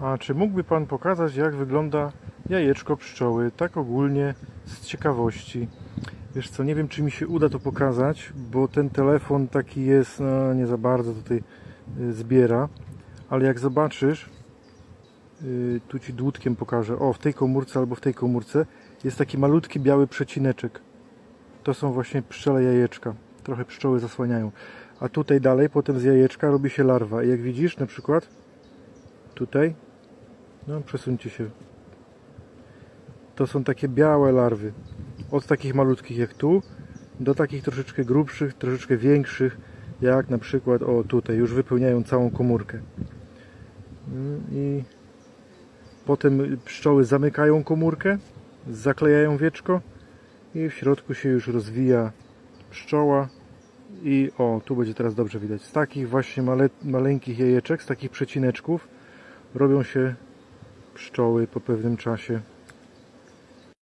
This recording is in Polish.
A czy mógłby Pan pokazać, jak wygląda jajeczko pszczoły, tak ogólnie z ciekawości? Wiesz co, nie wiem, czy mi się uda to pokazać, bo ten telefon taki jest, no nie za bardzo tutaj y, zbiera, ale jak zobaczysz, y, tu Ci dłutkiem pokażę, o w tej komórce albo w tej komórce jest taki malutki biały przecineczek. To są właśnie pszczele jajeczka. Trochę pszczoły zasłaniają. A tutaj dalej, potem z jajeczka robi się larwa. I jak widzisz, na przykład tutaj, no przesuńcie się. To są takie białe larwy. Od takich malutkich jak tu, do takich troszeczkę grubszych, troszeczkę większych, jak na przykład, o tutaj, już wypełniają całą komórkę. Mm, I potem pszczoły zamykają komórkę, zaklejają wieczko i w środku się już rozwija pszczoła i o, tu będzie teraz dobrze widać. Z takich właśnie male, maleńkich jajeczek, z takich przecineczków robią się pszczoły po pewnym czasie.